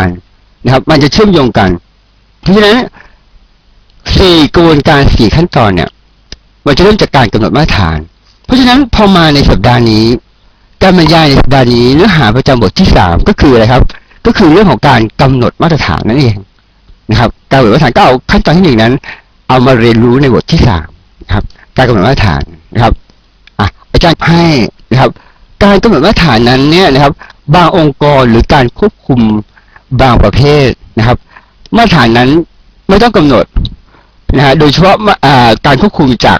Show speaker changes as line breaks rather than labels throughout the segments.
กันนะครับ มันจะเชื่อมโยงกัน เพราะฉะนั้นสี่กระบวนการสี่ขั้นตอนเนี่ย มันจะเริ่มจากการกำหนดมาตรฐาน เพราะฉะนั้นพอมาในสัปดาห์นี้ การบรรยายในสัปดาห์นี้เนื้อหาประจำบทที่สามก็คืออะไรครับ ก็คือเรื่องของการกำหนดมาตรฐานนั่นเองนะครับ การกำหนดมาตรฐานก็เอาขั้นตอนที่หนึ่งนั้น เอามาเรียนรู้ในบทที่สามนะครับ การกำหนดมาตรฐานนะครับอะอาจารย์ให้นะครับ การกำหนดมาตรฐานนั้นเนี่ยนะครับ บางองค์กรหรือการควบคุม บางประเภทนะครับ มาตรฐานนั้นไม่ต้องกำหนดนะฮะโดยเฉพาะการควบคุมจาก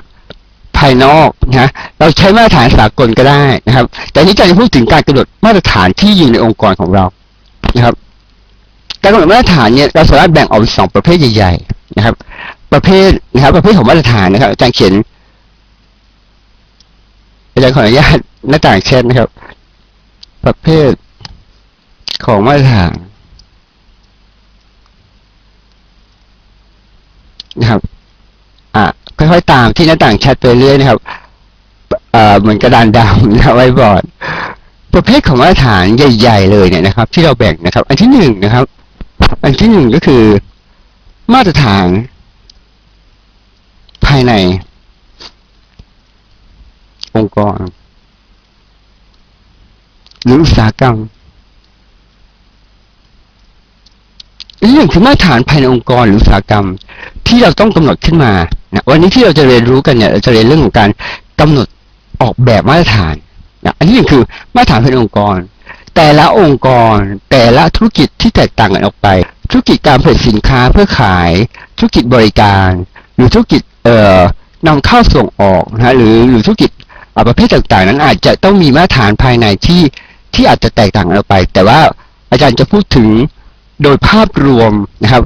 ภายนอกนะฮะเราใช้มาตรฐานสากลก็ได้นะครับ แต่นี้จะพูดถึงการกำหนดมาตรฐานที่อยู่ในองค์กรของเรานะครับ การกำหนดมาตรฐานเนี่ยเราสามารถแบ่งออกเป็นสองประเภทใหญ่ๆนะครับ ประเภทนะครับ ประเภทของมาตรฐานนะครับอาจารย์เขียนอาจารย์ขออนุญาตหน้าต่างแชทนะครับ ประเภทของมาตรฐาน นะครับอะค่อยๆตามที่หน้าต่างแชทไปเรื่อยนะครับเอ่อเหมือนกระดานดำนะไว้บอร์ดประเภทของมาตรฐานใหญ่ ๆ เลยเนี่ยนะครับ ที่เราแบ่งนะครับ อันที่หนึ่งนะครับ อันที่หนึ่งก็คือ มาตรฐาน ภายใน องค์กร หรืออุตสาหกรรมอันที่หนึ่งคือมาตรฐานภายในองค์กรหรืออุตสาหกรรม ที่เราต้องกำหนดขึ้นมานะวันนี้ที่เราจะเรียนรู้กันเนี่ยเราจะเรียนเรื่องของการกำหนดออกแบบมาตรฐานนะอันที่หนึ่งคือมาตรฐานภายในองค์กร แต่ละองค์กร แต่ละธุรกิจที่แตกต่างกันออกไป ธุรกิจการผลิตสินค้าเพื่อขาย ธุรกิจบริการ หรือธุรกิจเอ่อนำเข้าส่งออกนะหรือหรือธุรกิจประเภทต่างๆ นั้นอาจจะต้องมีมาตรฐานภายในที่ที่อาจจะแตกต่างกันออกไป แต่ว่าอาจารย์จะพูดถึงโดยภาพรวมนะครับ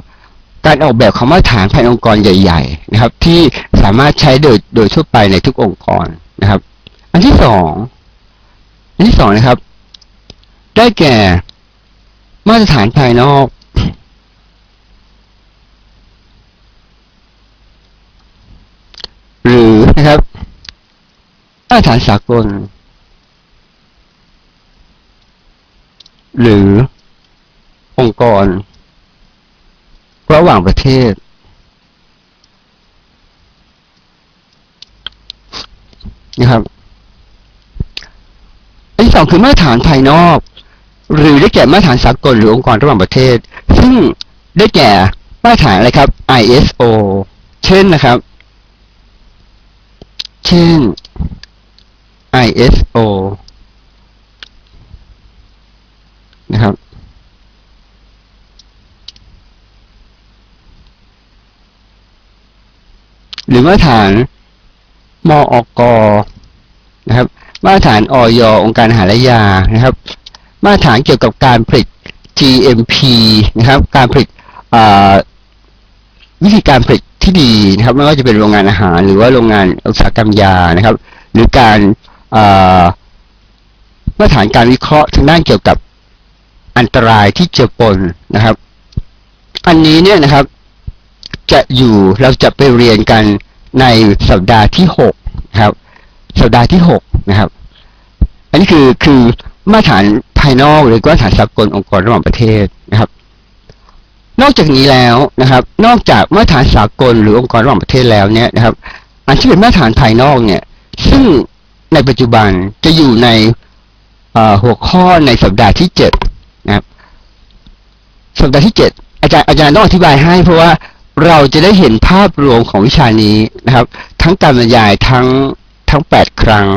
การออกแบบของมาฐานภายในองค์กรใหญ่ ๆ นะครับ ที่สามารถใช้โดยโดยทั่วไปในทุกองค์กรนะครับ อันที่สองอันที่สองนะครับ ได้แก่มาตรฐานภายนอก หรือนะครับมาตรฐานสากล หรือองค์กร หว่างประเทศ นะครับอันที่สองคือมาตรฐานภายนอก หรือได้แก่มาตรฐานสากลหรือองค์กรระหว่างประเทศ ซึ่งได้แก่มาตรฐานอะไรครับ ISO เช่นนะครับ เช่น ISO นะครับ หรือมาตรฐานมอกนะครับ มาตรฐานออยองค์การอาหารและยานะครับ มาตรฐานเกี่ยวกับการผลิต GMP นะครับ การผลิตวิธีการผลิตที่ดีนะครับ ไม่ว่าจะเป็นโรงงานอาหาร หรือว่าโรงงานอุตสาหกรรมยานะครับ หรือการอ่ามาตรฐานการวิเคราะห์ทางด้านเกี่ยวกับอันตรายที่เจือปนนะครับ อันนี้เนี่ยนะครับ จะอยู่เราจะไปเรียนกันในสัปดาห์ที่หกครับ สัปดาห์ที่หกนะครับ อันนี้คือคือมาตรฐานภายนอกหรือมาตรฐานสากลองค์กรระหว่างประเทศนะครับ นอกจากนี้แล้วนะครับ นอกจากมาตรฐานสากลหรือองค์กรระหว่างประเทศแล้วเนี่ยนะครับ อันที่เป็นมาตรฐานภายนอกเนี่ย ซึ่งในปัจจุบันจะอยู่ในหัวข้อในสัปดาห์ที่เจ็ดนะครับ สัปดาห์ที่เจ็ดอาจารย์อาจารย์ต้องอธิบายให้เพราะว่า เราจะได้เห็นภาพรวมของวิชานี้นะครับ ทั้งการบรรยายทั้งทั้งแปดครั้ง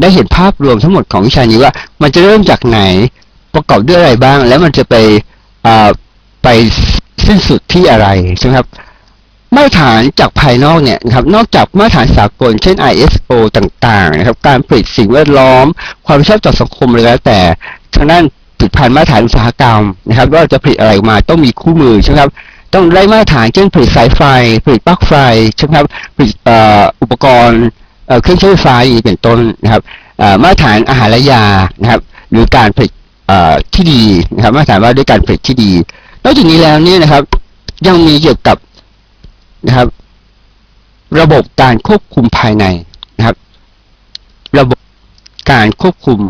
ได้เห็นภาพรวมทั้งหมดของวิชานี้ว่า มันจะเริ่มจากไหนประกอบด้วยอะไรบ้าง แล้วมันจะไปไปสิ้นสุดที่อะไรใช่ไหมครับมาตรฐานจากภายนอกเนี่ยนะครับนอกจากมาตรฐานสากลเช่น ISO ต่างๆนะครับการผลิตสิ่งแวดล้อม ความรับผิดชอบต่อสังคมอะไรแล้วแต่ทางด้านผลิตภัณฑ์มาตรฐานอุตสาหกรรมนะครับว่าจะผลิตอะไรออกมาต้องมีคู่มือใช่ไหมครับ ต้องได้มาตรฐานเช่นผลิตสายไฟผลิตปลั๊กไฟใช่ไหมครับผลิตอ,อุปกรณ์เครื่องใช้ไฟฟ้าอย่างนี้เป็นต้นนะครับมาตรฐานอาหารและยานะครับหรือการผลิตที่ดีนะครับมาตรฐานว่าด้วยการผลิตที่ดี นอกจากนี้แล้วเนี่ยนะครับ ยังมีเกี่ยวกับนะครับ ระบบการควบคุมภายในนะครับ ระบบการควบคุม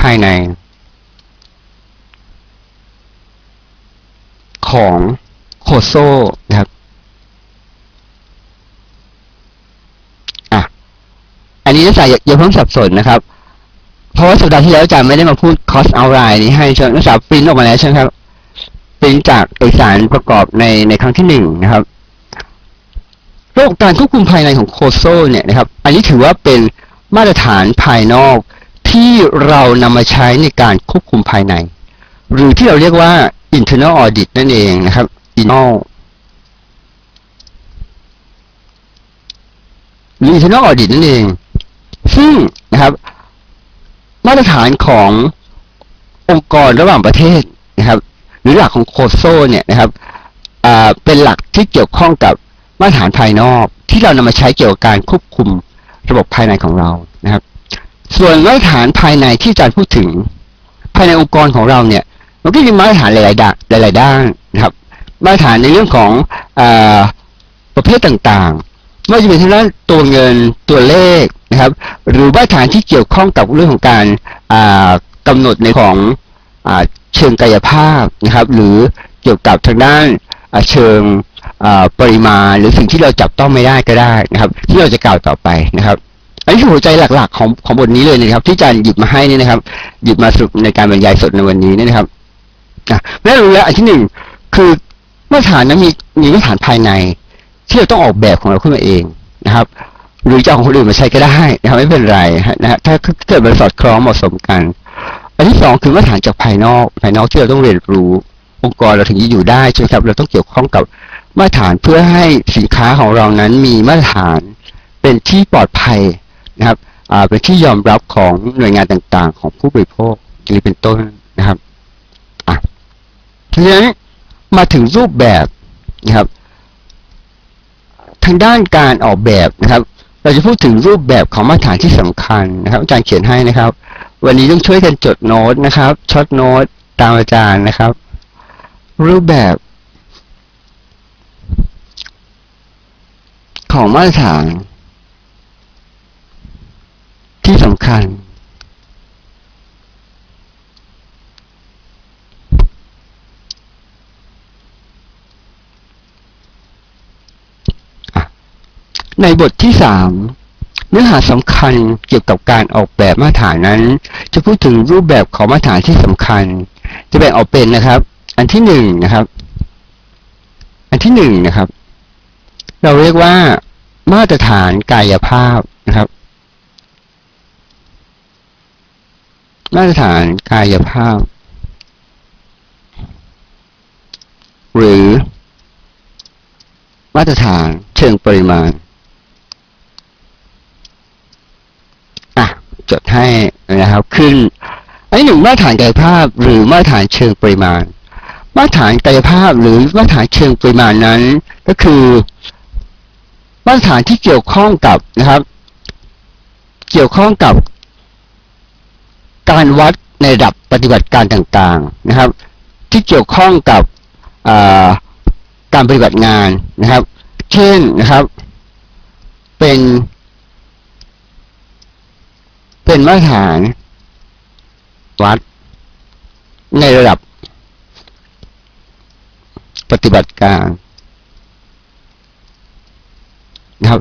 ภายใน ของโคโซนะครับอะอันนี้นักศึกษาอย่าเพิ่งสับสนนะครับ เพราะว่าสัปดาห์ที่แล้วอาจารย์ไม่ได้มาพูด cost outline นี้ให้นักศึกษาปริ้นออกมาแล้วใช่ไหมครับปริ้นจากเอกสารประกอบในในครั้งที่หนึ่งนะครับโระบบการควบคุมภายในของโคโซเนี่ยนะครับ อันนี้ถือว่าเป็นมาตรฐานภายนอกที่เรานำมาใช้ในการควบคุมภายใน หรือที่เราเรียกว่า internal audit นั่นเองนะครับ internal หรือ internal audit นั่นเอง ซึ่งนะครับ มาตรฐานขององค์กรระหว่างประเทศนะครับ หรือหลักของโคโซเนี่ยนะครับเป็นหลักที่เกี่ยวข้องกับมาตรฐานภายนอก ที่เรานำมาใช้เกี่ยวกับการควบคุมระบบภายในของเรานะครับ ส่วนมาตรฐานภายในที่อาจารย์พูดถึง ภายในองค์กรของเราเนี่ย มันก็มีมาตรฐานหลายๆด้านหลาย ๆ ด้านนะครับ มาตรฐานในเรื่องของอประเภทต่างๆไม่ว่าจะเป็นทางด้านตัวเงินตัวเลขนะครับ หรือมาตรฐานที่เกี่ยวข้องกับเรื่องของการอ่ากำหนดในของอเชิงกายภาพนะครับ หรือเกี่ยวกับทางด้านเชิงปริมาณ หรือสิ่งที่เราจับต้องไม่ได้ก็ได้นะครับ ที่เราจะกล่าวต่อไปนะครับอันนี้คือหัวใจหลักๆ ของของบทนี้เลยนะครับ ที่อาจารย์หยิบมาให้นี่นะครับ หยิบมาสรุปในการบรรยายสดในวันนี้นะครับ อะแม่รู้แล้วอันที่หนึ่งคือมาตรฐานนั้นมีมีมาตรฐานภายใน ที่เราต้องออกแบบของเราขึ้นมาเองนะครับ หรือจะเอาของคนอื่นมาใช้ก็ได้นะครับไม่เป็นไรนะฮะถ้าเกิดมันสอดคล้องเหมาะสมกัน อันที่สองคือมาตรฐานจากภายนอกภายนอกที่เราต้องเรียนรู้องค์กรเราถึงจะอยู่ได้ใช่ไหมครับเราต้องเกี่ยวข้องกับมาตรฐานเพื่อให้สินค้าของเรานั้นมีมาตรฐานเป็นที่ปลอดภัยนะครับเป็นที่ยอมรับของหน่วยงานต่างๆ ของผู้บริโภคอย่างนี้เป็นต้น ทีนี้มาถึงรูปแบบนะครับ ทางด้านการออกแบบนะครับ เราจะพูดถึงรูปแบบของมาตรฐานที่สำคัญนะครับ อาจารย์เขียนให้นะครับ วันนี้ต้องช่วยกันจดโน้ตนะครับช็อตโน้ตตามอาจารย์นะครับ รูปแบบ ของมาตรฐานที่สำคัญ ในบทที่สามเนื้อหาสำคัญเกี่ยวกับการออกแบบมาตรฐานนั้น จะพูดถึงรูปแบบของมาตรฐานที่สำคัญ จะแบ่งออกเป็นนะครับ อันที่หนึ่งนะครับ อันที่หนึ่งนะครับ เราเรียกว่า มาตรฐานกายภาพนะครับ มาตรฐานกายภาพ หรือมาตรฐานเชิงปริมาณ อะ จดให้นะครับขึ้น อันหนึ่งมาตรฐานกายภาพหรือมาตรฐานเชิงปริมาณ มาตรฐานกายภาพหรือมาตรฐานเชิงปริมาณนั้น ก็คือ มาตรฐานที่เกี่ยวข้องกับนะครับ เกี่ยวข้องกับ การวัดในระดับปฏิบัติการต่างๆนะครับ ที่เกี่ยวข้องกับการปฏิบัติงานนะครับ เช่นนะครับ เป็น เป็นมาตรฐาน วัด ในระดับ ปฏิบัติการนะครับ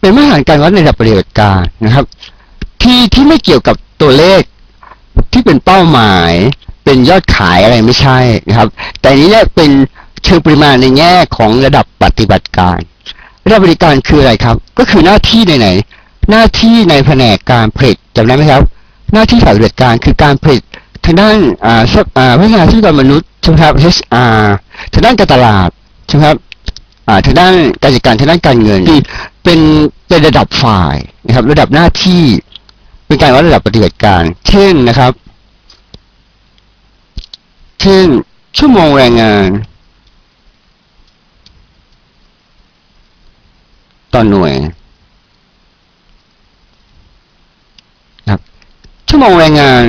เป็นมาตรฐานการวัดในระดับปฏิบัติการนะครับ ที่ที่ไม่เกี่ยวกับตัวเลขที่เป็นเป้าหมายเป็นยอดขายอะไรไม่ใช่นะครับ แต่นี้เนี่ยเป็นเชิงปริมาณในแง่ของระดับปฏิบัติการระดับปฏิบัติการคืออะไรครับ ก็คือหน้าที่ในไหน หน้าที่ในแผนกการผลิตจำได้ไหมครับ หน้าที่ฝ่ายปฏิบัติการคือการผลิตทางด้านพัฒนาทรัพยากรมนุษย์ใช่ไหมครับ HR ทางด้านการตลาดใช่ไหมครับทางด้านการจัดการทางด้านการเงินที่เป็นเป็นระดับฝ่ายนะครับ ระดับหน้าที่เป็นการวัดระดับปฏิบัติการ เช่นนะครับ เช่น ชั่วโมงแรงงาน ต่อหน่วยนะครับ ชั่วโมงแรงงาน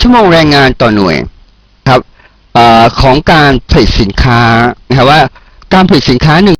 ชั่วโมงแรงงานต่อหน่วยครับอของการผลิตสินค้านะครับว่าการผลิตสินค้าหนึ่ง